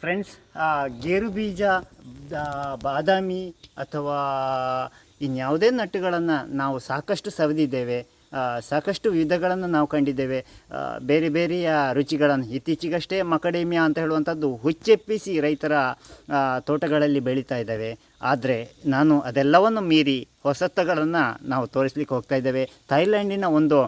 Friends ಗೇರು ಬೀಜ ಬಾದಾಮಿ ಅಥವಾ ಇನ್ಯಾವುದೇ ನಟ್ಟುಗಳನ್ನು ನಾವು ಸಾಕಷ್ಟು ಸವಿದಿದ್ದೇವೆ. ಸಾಕಷ್ಟು ವಿಧಗಳನ್ನು ನಾವು ಕಂಡಿದ್ದೇವೆ. ಬೇರೆ ಬೇರೆಯ ರುಚಿಗಳನ್ನು ಇತ್ತೀಚೆಗಷ್ಟೇ ಮಕಡೇಮಿಯಾ ಅಂತ ಹೇಳುವಂಥದ್ದು ಹುಚ್ಚೆಪ್ಪಿಸಿ ರೈತರ ತೋಟಗಳಲ್ಲಿ ಬೆಳೀತಾ ಇದ್ದಾವೆ. ಆದರೆ ನಾನು ಅದೆಲ್ಲವನ್ನು ಮೀರಿ ಹೊಸತ್ತುಗಳನ್ನು ನಾವು ತೋರಿಸ್ಲಿಕ್ಕೆ ಹೋಗ್ತಾ ಇದ್ದೇವೆ. ಥೈಲ್ಯಾಂಡಿನ ಒಂದು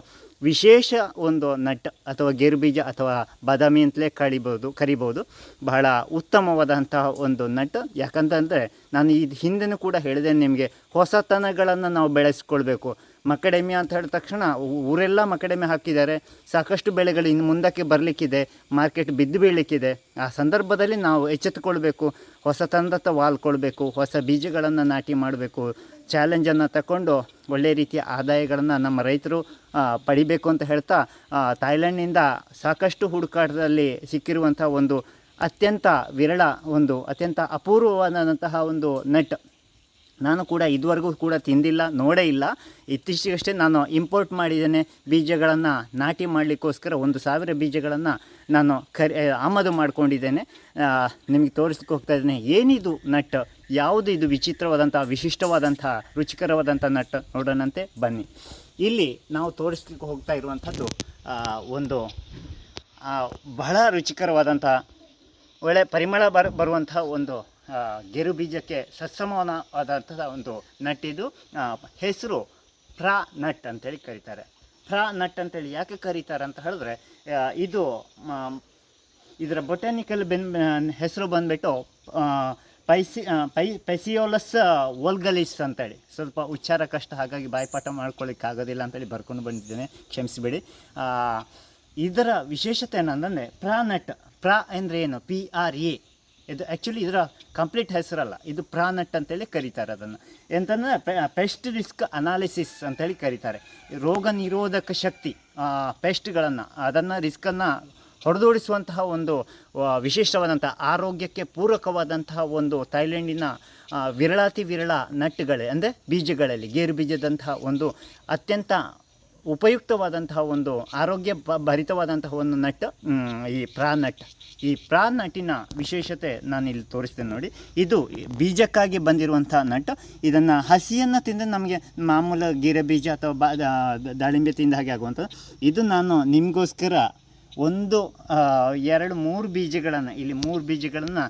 ವಿಶೇಷ ಒಂದು ನಟ್ ಅಥವಾ ಗೇರು ಬೀಜ ಅಥವಾ ಬಾದಾಮಿ ಅಂತಲೇ ಕಳಿಬೋದು, ಕರಿಬೋದು. ಬಹಳ ಉತ್ತಮವಾದಂತಹ ಒಂದು ನಟ್. ಯಾಕಂತಂದರೆ ನಾನು ಇದು ಹಿಂದೆನೂ ಕೂಡ ಹೇಳಿದೆ ನಿಮಗೆ ಹೊಸತನಗಳನ್ನು ನಾವು ಬೆಳೆಸ್ಕೊಳ್ಬೇಕು. ಮಕಡೆಮೆ ಅಂತ ಹೇಳಿದ ತಕ್ಷಣ ಊರೆಲ್ಲ ಮಕಡೆಮೆ ಹಾಕಿದ್ದಾರೆ. ಸಾಕಷ್ಟು ಬೆಳೆಗಳು ಇನ್ನು ಮುಂದಕ್ಕೆ ಬರಲಿಕ್ಕಿದೆ. ಮಾರ್ಕೆಟ್ ಬಿದ್ದು ಬೀಳಲಿಕ್ಕಿದೆ. ಆ ಸಂದರ್ಭದಲ್ಲಿ ನಾವು ಎಚ್ಚೆತ್ತುಕೊಳ್ಬೇಕು. ಹೊಸ ತಂದತ್ತ ವಾಲ್ಕೊಳ್ಬೇಕು ಹೊಸ ಬೀಜಗಳನ್ನು ನಾಟಿ ಮಾಡಬೇಕು. ಚಾಲೆಂಜನ್ನು ತಗೊಂಡು ಒಳ್ಳೆಯ ರೀತಿಯ ಆದಾಯಗಳನ್ನು ನಮ್ಮ ರೈತರು ಪಡಿಬೇಕು ಅಂತ ಹೇಳ್ತಾ ಥಾಯ್ಲೆಂಡ್ನಿಂದ ಸಾಕಷ್ಟು ಹುಡುಕಾಟದಲ್ಲಿ ಸಿಕ್ಕಿರುವಂಥ ಒಂದು ಅತ್ಯಂತ ವಿರಳ ಒಂದು, ಅತ್ಯಂತ ಅಪೂರ್ವವಾದಂತಹ ಒಂದು ನಟ್ ನಾನು ಕೂಡ ಇದುವರೆಗೂ ಕೂಡ ತಿಂದಿಲ್ಲ, ನೋಡೇ ಇಲ್ಲ. ಇತ್ತೀಚೆಗಷ್ಟೇ ನಾನು ಇಂಪೋರ್ಟ್ ಮಾಡಿದ್ದೇನೆ ಬೀಜಗಳನ್ನು ನಾಟಿ ಮಾಡಲಿಕ್ಕೋಸ್ಕರ ಒಂದು ಸಾವಿರ ಬೀಜಗಳನ್ನು ನಾನು ಖರಿ ಆಮದು ಮಾಡಿಕೊಂಡಿದ್ದೇನೆ. ನಿಮಗೆ ತೋರಿಸ್ಲಿಕ್ಕೆ ಹೋಗ್ತಾ ಇದ್ದೇನೆ, ಏನಿದು ನಟ್? ಯಾವುದು ಇದು ವಿಚಿತ್ರವಾದಂಥ, ವಿಶಿಷ್ಟವಾದಂಥ, ರುಚಿಕರವಾದಂಥ ನಟ್? ನೋಡೋಣಂತೆ, ಬನ್ನಿ. ಇಲ್ಲಿ ನಾವು ತೋರಿಸ್ಲಿಕ್ಕೆ ಹೋಗ್ತಾ ಇರುವಂಥದ್ದು ಒಂದು ಬಹಳ ರುಚಿಕರವಾದಂಥ, ಒಳ್ಳೆ ಪರಿಮಳ ಬರ, ಬರುವಂಥ ಒಂದು ಗೇರು ಬೀಜಕ್ಕೆ ಸತ್ಸಮಾನವಾದಂಥ ಒಂದು ನಟ್ಟಿದು ಹೆಸರು ಪ್ರಾ ನಟ್ ಅಂತೇಳಿ ಕರೀತಾರೆ. ಪ್ರಾ ನಟ್ ಅಂತೇಳಿ ಯಾಕೆ ಕರೀತಾರೆ ಅಂತ ಹೇಳಿದ್ರೆ ಇದು ಇದರ ಬೊಟಾನಿಕಲ್ ಬೆನ್ ಹೆಸರು ಬಂದ್ಬಿಟ್ಟು ಪೈಸಿ ಪೈ, ಪೈಸಿಯೋಲಸ್ ವೋಲ್ಗಲಿಸ್ ಅಂತೇಳಿ. ಸ್ವಲ್ಪ ಉಚ್ಚಾರ ಕಷ್ಟ ಹಾಗಾಗಿ ಬಾಯಿಪಾಠ ಮಾಡ್ಕೊಳ್ಳಿಕ್ಕೆ ಆಗೋದಿಲ್ಲ ಅಂತೇಳಿ ಬರ್ಕೊಂಡು ಬಂದಿದ್ದೇನೆ, ಕ್ಷಮಿಸಿಬಿಡಿ. ಇದರ ವಿಶೇಷತೆ ಏನಂದರೆ ಪ್ರಾನಟ್ ಪ್ರಾ ಅಂದರೆ ಏನು? ಪಿ ಆರ್ ಎ ಇದು ಆ್ಯಕ್ಚುಲಿ ಇದರ ಕಂಪ್ಲೀಟ್ ಹೆಸರಲ್ಲ. ಇದು ಪ್ರಾನಟ್ ಅಂತೇಳಿ ಕರೀತಾರೆ ಅದನ್ನು. ಎಂತಂದರೆ ಪೆಸ್ಟ್ ರಿಸ್ಕ್ ಅನಾಲಿಸಿಸ್ ಅಂತೇಳಿ ಕರೀತಾರೆ. ರೋಗ ನಿರೋಧಕ ಶಕ್ತಿ ಪೆಸ್ಟ್ಗಳನ್ನು ಅದನ್ನು ರಿಸ್ಕನ್ನು ಹೊಡೆದೋಡಿಸುವಂತಹ ಒಂದು ವಿಶಿಷ್ಟವಾದಂಥ ಆರೋಗ್ಯಕ್ಕೆ ಪೂರಕವಾದಂತಹ ಒಂದು ಥೈಲ್ಯಾಂಡಿನ ವಿರಳಾತಿ ವಿರಳ ನಟ್ಗಳೇ, ಅಂದರೆ ಬೀಜಗಳಲ್ಲಿ, ಗೇರು ಬೀಜದಂತಹ ಒಂದು ಅತ್ಯಂತ ಉಪಯುಕ್ತವಾದಂತಹ ಒಂದು ಆರೋಗ್ಯ ಭರಿತವಾದಂತಹ ಒಂದು ನಟ್ ಈ ಪ್ರಾ ನಟ್ ಈ ಪ್ರಾ ನಟಿನ ವಿಶೇಷತೆ ನಾನು ಇಲ್ಲಿ ತೋರಿಸ್ತೇನೆ ನೋಡಿ. ಇದು ಬೀಜಕ್ಕಾಗಿ ಬಂದಿರುವಂಥ ನಟ್ ಇದನ್ನು ಹಸಿಯನ್ನು ತಿಂದರೆ ನಮಗೆ ಮಾಮೂಲು ಗೀರೆ ಬೀಜ ಅಥವಾ ಬಾ ದಾಳಿಂಬೆ ತಿಂದ ಹಾಗೆ ಆಗುವಂಥದ್ದು. ಇದು ನಾನು ನಿಮಗೋಸ್ಕರ ಒಂದು ಎರಡು, ಮೂರು ಬೀಜಗಳನ್ನು, ಇಲ್ಲಿ ಮೂರು ಬೀಜಗಳನ್ನು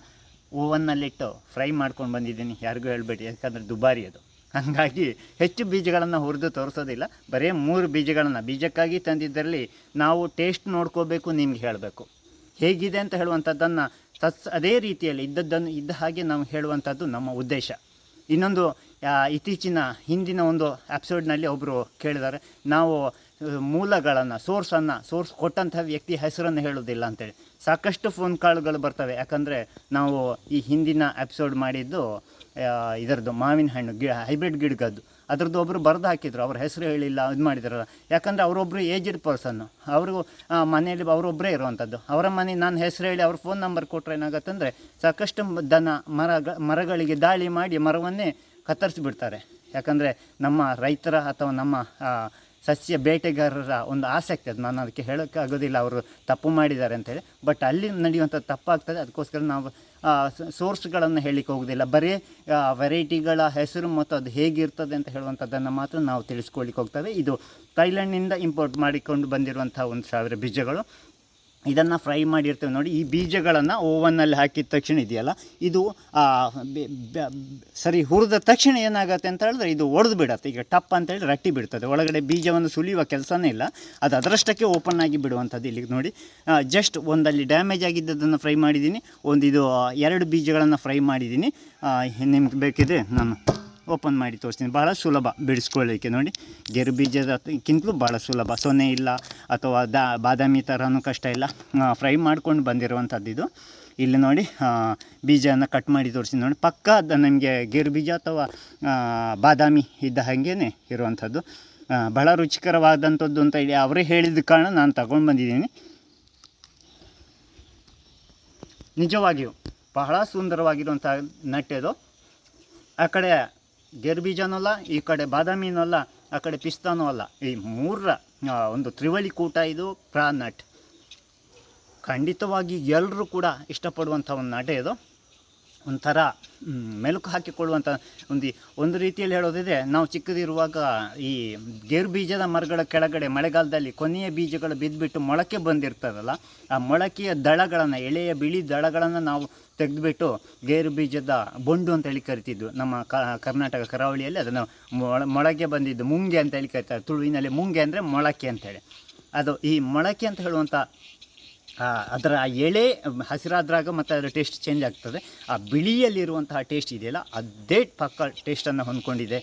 ಓವನ್ನಲ್ಲಿಟ್ಟು ಫ್ರೈ ಮಾಡ್ಕೊಂಡು ಬಂದಿದ್ದೀನಿ. ಯಾರಿಗೂ ಹೇಳಬೇಡಿ, ಯಾಕಂದರೆ ದುಬಾರಿ ಅದು. ಹಾಗಾಗಿ ಹೆಚ್ಚು ಬೀಜಗಳನ್ನು ಹುರಿದು ತೋರಿಸೋದಿಲ್ಲ. ಬರೀ ಮೂರು ಬೀಜಗಳನ್ನು. ಬೀಜಕ್ಕಾಗಿ ತಂದಿದ್ದರಲ್ಲಿ ನಾವು ಟೇಸ್ಟ್ ನೋಡ್ಕೋಬೇಕು, ನಿಮ್ಗೆ ಹೇಳಬೇಕು. ಹೇಗಿದೆ ಅಂತ ಹೇಳುವಂಥದ್ದನ್ನು ತತ್ಸ್, ಅದೇ ರೀತಿಯಲ್ಲಿ ಇದ್ದದ್ದನ್ನು, ಇದ್ದ ಹಾಗೆ ನಾವು ಹೇಳುವಂಥದ್ದು ನಮ್ಮ ಉದ್ದೇಶ. ಇನ್ನೊಂದು ಇತ್ತೀಚಿನ ಹಿಂದಿನ ಒಂದು ಎಪಿಸೋಡ್ನಲ್ಲಿ ಒಬ್ಬರು ಕೇಳಿದ್ದಾರೆ ನಾವು ಮೂಲಗಳನ್ನು ಸೋರ್ಸನ್ನು ಸೋರ್ಸ್ ಕೊಟ್ಟಂಥ ವ್ಯಕ್ತಿ ಹೆಸರನ್ನು ಹೇಳೋದಿಲ್ಲ ಅಂತೇಳಿ. ಸಾಕಷ್ಟು ಫೋನ್ ಕಾಲ್ಗಳು ಬರ್ತವೆ. ಯಾಕಂದರೆ ನಾವು ಈ ಹಿಂದಿನ ಎಪಿಸೋಡ್ ಮಾಡಿದ್ದು ಇದರದ್ದು ಮಾವಿನ ಹಣ್ಣು, ಗಿ ಹೈಬ್ರಿಡ್ ಗಿಡಗದ್ದು. ಅದರದ್ದು ಒಬ್ಬರು ಬರೆದು ಹಾಕಿದ್ರು. ಅವ್ರ ಹೆಸರು ಹೇಳಿಲ್ಲ, ಇದು ಮಾಡಿದ್ರಲ್ಲ. ಯಾಕಂದರೆ ಅವರೊಬ್ಬರು ಏಜ್ಡ್ ಪರ್ಸನ್ನು ಅವರು ಮನೆಯಲ್ಲಿ ಅವರೊಬ್ಬರೇ ಇರುವಂಥದ್ದು ಅವರ ಮನೆ ನಾನು ಹೆಸರು ಹೇಳಿ ಅವ್ರ ಫೋನ್ ನಂಬರ್ ಕೊಟ್ಟರೆ ಏನಾಗತ್ತಂದರೆ ಸಾಕಷ್ಟು ದನ ಮರ ಮರಗಳಿಗೆ ದಾಳಿ ಮಾಡಿ ಮರವನ್ನೇ ಕತ್ತರಿಸಿಬಿಡ್ತಾರೆ. ಯಾಕಂದರೆ ನಮ್ಮ ರೈತರ ಅಥವಾ ನಮ್ಮ ಸಸ್ಯ ಬೇಟೆಗಾರರ ಒಂದು ಆಸಕ್ತಿ ಅದು. ನಾನು ಅದಕ್ಕೆ ಹೇಳೋಕ್ಕಾಗೋದಿಲ್ಲ ಅವರು ತಪ್ಪು ಮಾಡಿದ್ದಾರೆ ಅಂತೇಳಿ ಬಟ್ ಅಲ್ಲಿ ನಡೆಯುವಂಥ ತಪ್ಪಾಗ್ತದೆ. ಅದಕ್ಕೋಸ್ಕರ ನಾವು ಸೋರ್ಸ್ಗಳನ್ನು ಹೇಳಲಿಕ್ಕೆ ಹೋಗೋದಿಲ್ಲ ಬರೀ ವೆರೈಟಿಗಳ ಹೆಸರು ಮತ್ತು ಅದು ಹೇಗಿರ್ತದೆ ಅಂತ ಹೇಳುವಂಥದ್ದನ್ನು ಮಾತ್ರ ನಾವು ತಿಳಿಸ್ಕೊಳ್ಳಿಕ್ಕೆ ಹೋಗ್ತವೆ. ಇದು ಥೈಲ್ಯಾಂಡ್ನಿಂದ ಇಂಪೋರ್ಟ್ ಮಾಡಿಕೊಂಡು ಬಂದಿರುವಂಥ ಒಂದು ಸಾವಿರ ಬೀಜಗಳು. ಇದನ್ನು ಫ್ರೈ ಮಾಡಿರ್ತೇವೆ ನೋಡಿ, ಈ ಬೀಜಗಳನ್ನು ಓವನ್ನಲ್ಲಿ ಹಾಕಿದ ತಕ್ಷಣ ಇದೆಯಲ್ಲ, ಇದು ಸರಿ, ಹುರಿದ ತಕ್ಷಣ ಏನಾಗುತ್ತೆ ಅಂತ ಹೇಳಿದ್ರೆ ಇದು ಒಡೆದು ಬಿಡುತ್ತೆ. ಈಗ ಟಪ್ ಅಂತೇಳಿ ರಟ್ಟಿ ಬಿಡ್ತದೆ. ಒಳಗಡೆ ಬೀಜವನ್ನು ಸುಲಿಯುವ ಕೆಲಸನೇ ಇಲ್ಲ. ಅದು ಅದರಷ್ಟಕ್ಕೆ ಓಪನ್ ಆಗಿ ಬಿಡುವಂಥದ್ದು ಇಲ್ಲಿಗೆ ನೋಡಿ. ಜಸ್ಟ್ ಒಂದಲ್ಲಿ ಡ್ಯಾಮೇಜ್ ಆಗಿದ್ದದನ್ನು ಫ್ರೈ ಮಾಡಿದ್ದೀನಿ. ಒಂದು ಇದು ಎರಡು ಬೀಜಗಳನ್ನು ಫ್ರೈ ಮಾಡಿದ್ದೀನಿ. ನಿಮ್ಗೆ ಬೇಕಿದೆ ನಾನು ಓಪನ್ ಮಾಡಿ ತೋರಿಸ್ತೀನಿ. ಭಾಳ ಸುಲಭ ಬಿಡಿಸ್ಕೊಳ್ಳಿಕ್ಕೆ ನೋಡಿ. ಗೆರು ಬೀಜದಕ್ಕಿಂತಲೂ ಭಾಳ ಸುಲಭ. ಸೊನೆ ಇಲ್ಲ ಅಥವಾ ದಾ ಬಾದಾಮಿ ಥರನೂ ಕಷ್ಟ ಇಲ್ಲ. ಫ್ರೈ ಮಾಡ್ಕೊಂಡು ಬಂದಿರುವಂಥದ್ದು ಇದು. ಇಲ್ಲಿ ನೋಡಿ ಬೀಜನ ಕಟ್ ಮಾಡಿ ತೋರಿಸ್ತೀನಿ ನೋಡಿ. ಪಕ್ಕ ನಮಗೆ ಗೆರು ಬೀಜ ಅಥವಾ ಬಾದಾಮಿ ಇದ್ದ ಹಾಗೇ ಇರುವಂಥದ್ದು. ಭಾಳ ರುಚಿಕರವಾದಂಥದ್ದು ಅಂತ ಹೇಳಿ ಅವರೇ ಹೇಳಿದ ಕಾರಣ ನಾನು ತಗೊಂಡು ಬಂದಿದ್ದೀನಿ. ನಿಜವಾಗಿಯೂ ಬಹಳ ಸುಂದರವಾಗಿರುವಂಥ ನಟ್ಟೆದು. ಆ ಕಡೆ ಗೇರು ಬೀಜನೂ ಅಲ್ಲ ಈ ಕಡೆ ಬಾದಾಮಿನೂ ಅಲ್ಲ ಆ ಕಡೆ ಪಿಸ್ತಾನೂ ಅಲ್ಲ ಈ ಮೂರರ ಒಂದು ತ್ರಿವಳಿ ಕೂಟ ಇದು ಪ್ರಾ ನಟ್ ಖಂಡಿತವಾಗಿ ಎಲ್ಲರೂ ಕೂಡ ಇಷ್ಟಪಡುವಂಥ ಒಂದು ನಟ ಇದು. ಒಂಥರ ಮೆಲುಕು ಹಾಕಿಕೊಳ್ಳುವಂಥ ಒಂದು ಒಂದು ರೀತಿಯಲ್ಲಿ ಹೇಳೋದಿದೆ ನಾವು ಚಿಕ್ಕದಿರುವಾಗ ಈ ಗೇರು ಬೀಜದ ಮರಗಳ ಕೆಳಗಡೆ ಮಳೆಗಾಲದಲ್ಲಿ ಕೊನೆಯ ಬೀಜಗಳು ಬಿದ್ದುಬಿಟ್ಟು ಮೊಳಕೆ ಬಂದಿರ್ತದಲ್ಲ, ಆ ಮೊಳಕೆಯ ದಳಗಳನ್ನು, ಎಳೆಯ ಬಿಳಿ ದಳಗಳನ್ನು ನಾವು ತೆಗೆದುಬಿಟ್ಟು ಗೇರು ಬೀಜದ ಬೊಂಡು ಅಂತೇಳಿ ಕರಿತಿದ್ವು ನಮ್ಮ ಕರ್ನಾಟಕ ಕರಾವಳಿಯಲ್ಲಿ ಅದನ್ನು ಮೊಳ, ಮೊಳಕೆ ಬಂದಿದ್ದು ಮುಂಗೆ ಅಂತೇಳಿ ಕರಿತಾರೆ. ತುಳುವಿನಲ್ಲಿ ಮುಂಗೆ ಅಂದರೆ ಮೊಳಕೆ ಅಂತೇಳಿ ಅದು ಈ ಮೊಳಕೆ ಅಂತ ಹೇಳುವಂಥ ಅದರ ಎಳೆ ಹಸಿರಾದ್ರಾಗ ಮತ್ತು ಅದರ ಟೇಸ್ಟ್ ಚೇಂಜ್ ಆಗ್ತದೆ. ಆ ಬಿಳಿಯಲ್ಲಿರುವಂತಹ ಟೇಸ್ಟ್ ಇದೆಯಲ್ಲ, ಅದೇ ಪಕ್ಕ ಟೇಸ್ಟನ್ನು ಹೊಂದ್ಕೊಂಡಿದೆ.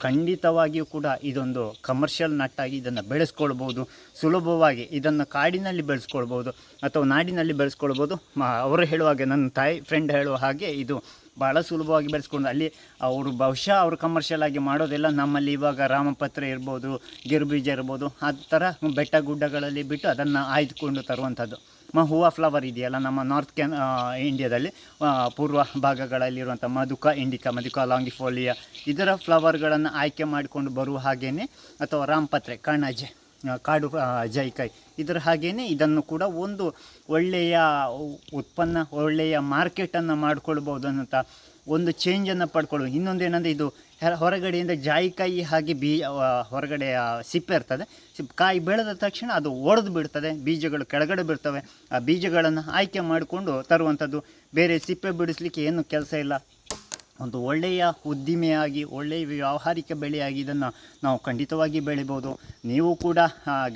ಖಂಡಿತವಾಗಿಯೂ ಕೂಡ ಇದೊಂದು ಕಮರ್ಷಿಯಲ್ ನಟ್ಟಾಗಿ ಇದನ್ನು ಬೆಳೆಸ್ಕೊಳ್ಬೋದು. ಸುಲಭವಾಗಿ ಇದನ್ನು ಕಾಡಿನಲ್ಲಿ ಬೆಳೆಸ್ಕೊಳ್ಬೋದು ಅಥವಾ ನಾಡಿನಲ್ಲಿ ಬೆಳೆಸ್ಕೊಳ್ಬೋದು. ಅವರು ಅವರು ಹೇಳುವಾಗೆ ನನ್ನ ತಾಯಿ ಫ್ರೆಂಡ್ ಹೇಳುವ ಹಾಗೆ ಇದು ಭಾಳ ಸುಲಭವಾಗಿ ಬೆಳೆಸ್ಕೊಂಡು ಅಲ್ಲಿ ಅವರು ಬಹುಶಃ ಅವರು ಕಮರ್ಷಿಯಲ್ ಆಗಿ ಮಾಡೋದೆಲ್ಲ. ನಮ್ಮಲ್ಲಿ ಇವಾಗ ರಾಮಪತ್ರ ಇರ್ಬೋದು, ಗಿರುಬೀಜ ಇರ್ಬೋದು, ಆ ಥರ ಬೆಟ್ಟ ಗುಡ್ಡಗಳಲ್ಲಿ ಬಿಟ್ಟು ಅದನ್ನು ಆಯ್ದುಕೊಂಡು ತರುವಂಥದ್ದು. ಮ, ಹೂವಾ ಫ್ಲವರ್ ಇದೆಯಲ್ಲ, ನಮ್ಮ ನಾರ್ತ್ ಕ್ಯಾನ್ ಇಂಡಿಯಾದಲ್ಲಿ ಪೂರ್ವ ಭಾಗಗಳಲ್ಲಿರುವಂಥ ಮಧುಕ, ಇಂಡಿಕಾ, ಮಧುಕ, ಲಾಂಗಿಫೋಲಿಯಾ ಇದರ ಫ್ಲವರ್ಗಳನ್ನು ಆಯ್ಕೆ ಮಾಡಿಕೊಂಡು ಬರುವ ಹಾಗೆಯೇ ಅಥವಾ ರಾಮಪತ್ರೆ, ಕಣಜೆ. ಕಾಡು ಜಾಯಿಕಾಯಿ ಜೈಕಾಯಿ ಇದರ ಹಾಗೆಯೇ ಇದನ್ನು ಕೂಡ ಒಂದು ಒಳ್ಳೆಯ ಉತ್ಪನ್ನ, ಒಳ್ಳೆಯ ಮಾರ್ಕೆಟನ್ನು ಮಾಡಿಕೊಳ್ಬೋದು ಅನ್ನೋಂಥ ಒಂದು ಚೇಂಜನ್ನು ಪಡ್ಕೊಳ್ಬೋದು ಇನ್ನೊಂದು ಏನಂದರೆ ಇದು ಹೊರಗಡೆಯಿಂದ ಜಾಯಿಕಾಯಿ ಹಾಗೆ ಬೀ ಹೊರಗಡೆ ಸಿಪ್ಪೆ ಇರ್ತದೆ. ಸಿಪ್ ಕಾಯಿ ಬೆಳೆದ ತಕ್ಷಣ ಅದು ಒಡೆದು ಬಿಡ್ತದೆ, ಬೀಜಗಳು ಕೆಳಗಡೆ ಬಿಡ್ತವೆ ಆ ಬೀಜಗಳನ್ನು ಆಯ್ಕೆ ಮಾಡಿಕೊಂಡು ತರುವಂಥದ್ದು. ಬೇರೆ ಸಿಪ್ಪೆ ಬಿಡಿಸ್ಲಿಕ್ಕೆ ಏನು ಕೆಲಸ ಇಲ್ಲ. ಒಂದು ಒಳ್ಳೆಯ ಉದ್ದಿಮೆಯಾಗಿ, ಒಳ್ಳೆಯ ವ್ಯಾವಹಾರಿಕ ಬೆಳೆಯಾಗಿ ಇದನ್ನು ನಾವು ಖಂಡಿತವಾಗಿ ಬೆಳಿಬೋದು. ನೀವು ಕೂಡ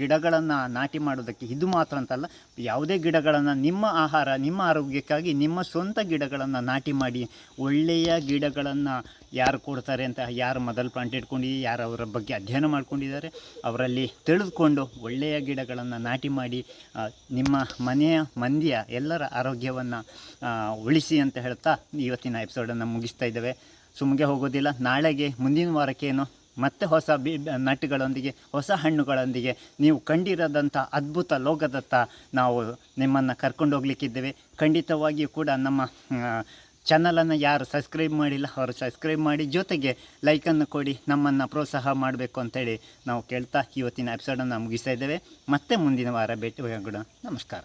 ಗಿಡಗಳನ್ನು ನಾಟಿ ಮಾಡೋದಕ್ಕೆ ಇದು ಮಾತ್ರ ಅಂತಲ್ಲ, ಯಾವುದೇ ಗಿಡಗಳನ್ನು ನಿಮ್ಮ ಆಹಾರ, ನಿಮ್ಮ ಆರೋಗ್ಯಕ್ಕಾಗಿ ನಿಮ್ಮ ಸ್ವಂತ ಗಿಡಗಳನ್ನು ನಾಟಿ ಮಾಡಿ, ಒಳ್ಳೆಯ ಗಿಡಗಳನ್ನು ಯಾರು ಕೊಡ್ತಾರೆ ಅಂತ ಯಾರು ಮೊದಲು ಪ್ಲಾಂಟ್ ಇಟ್ಕೊಂಡು, ಯಾರು ಅವರ ಬಗ್ಗೆ ಅಧ್ಯಯನ ಮಾಡ್ಕೊಂಡಿದ್ದಾರೆ, ಅವರಲ್ಲಿ ತಿಳಿದುಕೊಂಡು ಒಳ್ಳೆಯ ಗಿಡಗಳನ್ನು ನಾಟಿ ಮಾಡಿ ನಿಮ್ಮ ಮನೆಯ ಮಂದಿಯ ಎಲ್ಲರ ಆರೋಗ್ಯವನ್ನು ಉಳಿಸಿ ಅಂತ ಹೇಳ್ತಾ ಇವತ್ತಿನ ಎಪಿಸೋಡನ್ನು ಮುಗಿಸ್ತಾ ಇದ್ದೇವೆ. ಸುಮ್ಮಗೆ ಹೋಗೋದಿಲ್ಲ. ನಾಳೆಗೆ, ಮುಂದಿನ ವಾರಕ್ಕೇನು ಮತ್ತೆ ಹೊಸ ಬಿ ನಟ್ಟುಗಳೊಂದಿಗೆ ಹೊಸ ಹಣ್ಣುಗಳೊಂದಿಗೆ ನೀವು ಕಂಡಿರದಂಥ ಅದ್ಭುತ ಲೋಕದತ್ತ ನಾವು ನಿಮ್ಮನ್ನು ಕರ್ಕೊಂಡು ಹೋಗ್ಲಿಕ್ಕಿದ್ದೇವೆ. ಖಂಡಿತವಾಗಿಯೂ ಕೂಡ ನಮ್ಮ ಚಾನಲನ್ನು ಯಾರು ಸಬ್ಸ್ಕ್ರೈಬ್ ಮಾಡಿಲ್ಲ, ಅವರು ಸಬ್ಸ್ಕ್ರೈಬ್ ಮಾಡಿ ಜೊತೆಗೆ ಲೈಕನ್ನು ಕೊಡಿ, ನಮ್ಮನ್ನು ಪ್ರೋತ್ಸಾಹ ಮಾಡಬೇಕು ಅಂತೇಳಿ ನಾವು ಕೇಳ್ತಾ ಇವತ್ತಿನ ಎಪಿಸೋಡನ್ನು ಮುಗಿಸ್ತಾ ಇದ್ದೇವೆ. ಮತ್ತೆ ಮುಂದಿನ ವಾರ ಭೇಟಿ ಹೋಗೋಣ ನಮಸ್ಕಾರ.